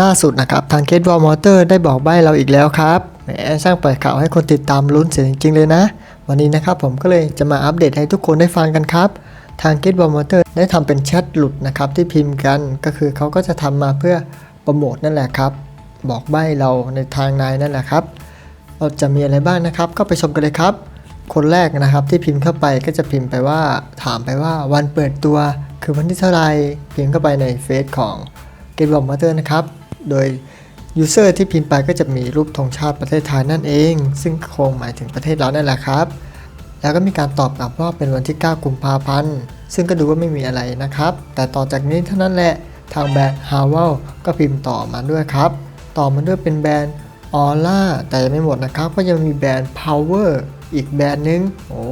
ล่าสุดนะครับทางเคสวอลมอเตอร์ได้บอกใบ้เราอีกแล้วครับแหมสร้างปล่อยข่าวให้คนติดตามลุ้นเสียจริงๆเลยนะ วันนี้นะครับผมก็เลยจะมาอัปเดตให้ทุกคนได้ฟังกันครับ ทาง Get w a l Motor ได้ทำเป็นแชทหลุดนะครับที่พิมพ์กันก็คือเขาก็จะทำมาเพื่อโปรโมทนั่นแหละครับ บอกใบ้เราในทางในนั่นแหละครับเราจะมีอะไรบ้างนะครับ ก็ไปชมกันเลยครับ คนแรกนะครับที่พิมพ์เข้าไปก็จะพิมพ์ไปว่าถามไปว่าวันเปิดตัวคือวันที่เท่าไหรพิมพ์เข้าไปในเฟซของ Get w a l Motor นะครับ โดยยูเซอร์ที่พิมพ์ไปก็จะมีรูปธงชาติประเทศไทยนั่นเอง ซึ่งคงหมายถึงประเทศเรานั่นแหละครับ แล้วก็มีการตอบกลับว่าเป็นวันที่ 9 กุมภาพันธ์ ซึ่งก็ดูว่าไม่มีอะไรนะครับ แต่ต่อจากนี้เท่านั้นแหละ ทางแบรนด์ h a w e l ก็พิมพ์ต่อมาด้วยครับ ต่อมาด้วยเป็นแบรนด์ Aura แต่ยังไม่หมดนะครับ ก็ยังมีแบรนด์ Power อีกแบรนด์นึง โอ้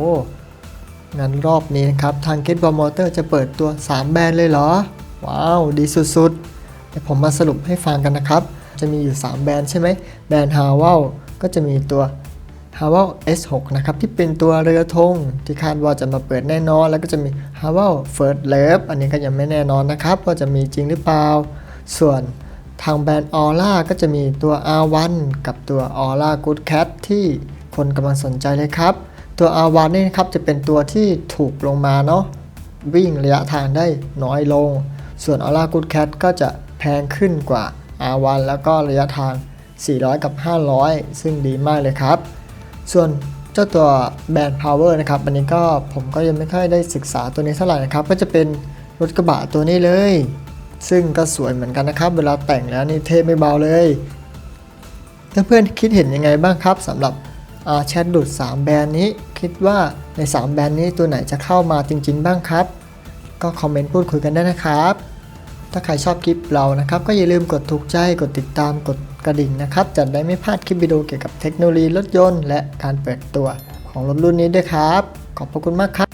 งั้นรอบนี้นะครับ ทาง Get b a l Motor จะเปิดตัว 3 แบรนด์เลยเหรอ ว้าว ดีสุดๆ เดี๋ยวผมมาสรุปให้ฟังกันนะครับ จะมีอยู่ 3 แบรนด์ใช่ไหมแบรนด์ h a w e l ก็จะมีตัว h a w e l S6 นะครับที่เป็นตัวเรือธงที่คาดว่าจะมาเปิดแน่นอน แล้วก็จะมี h a w e l First Love อันนี้ก็ยังไม่แน่นอนนะครับ ว่าจะมีจริงหรือเปล่า ส่วนทางแบรนด์ Aura ก็จะมีตัว R1 กับตัว Aura Good Cat ที่คนกำลังสนใจเลยครับ ตัว R1 นี่นะครับจะเป็นตัวที่ถูกลงมาเนาะวิ่งระยะทางได้น้อยลง ส่วน Aura Good Cat ก็จะ แพงขึ้นกว่า R1 แล้วก็ระยะทาง 400 กับ 500 ซึ่งดีมากเลยครับ ส่วนเจ้าตัวแบรนด์ Power นะครับอันนี้ก็ผมก็ยังไม่ค่อยได้ศึกษาตัวนี้เท่าไหร่นะครับ ก็จะเป็นรถกระบะตัวนี้เลย ซึ่งก็สวยเหมือนกันนะครับ เวลาแต่งแล้วนี่เท่ไม่เบาเลย เพื่อนๆคิดเห็นยังไงบ้างครับสำหรับแชทดุด3 แบรนด์นี้คิดว่าใน 3 แบรนด์นี้ตัวไหนจะเข้ามาจริง ๆ บ้างครับ ก็คอมเมนต์พูดคุยกันได้นะครับ ถ้าใครชอบคลิปเรานะครับก็อย่าลืมกดถูกใจกดติดตามกดกระดิ่งนะครับจะได้ไม่พลาดคลิปวิดีโอเกี่ยวกับเทคโนโลยีรถยนต์และการเปิดตัวของรถรุ่นนี้ด้วยครับ ขอบพระคุณมากครับ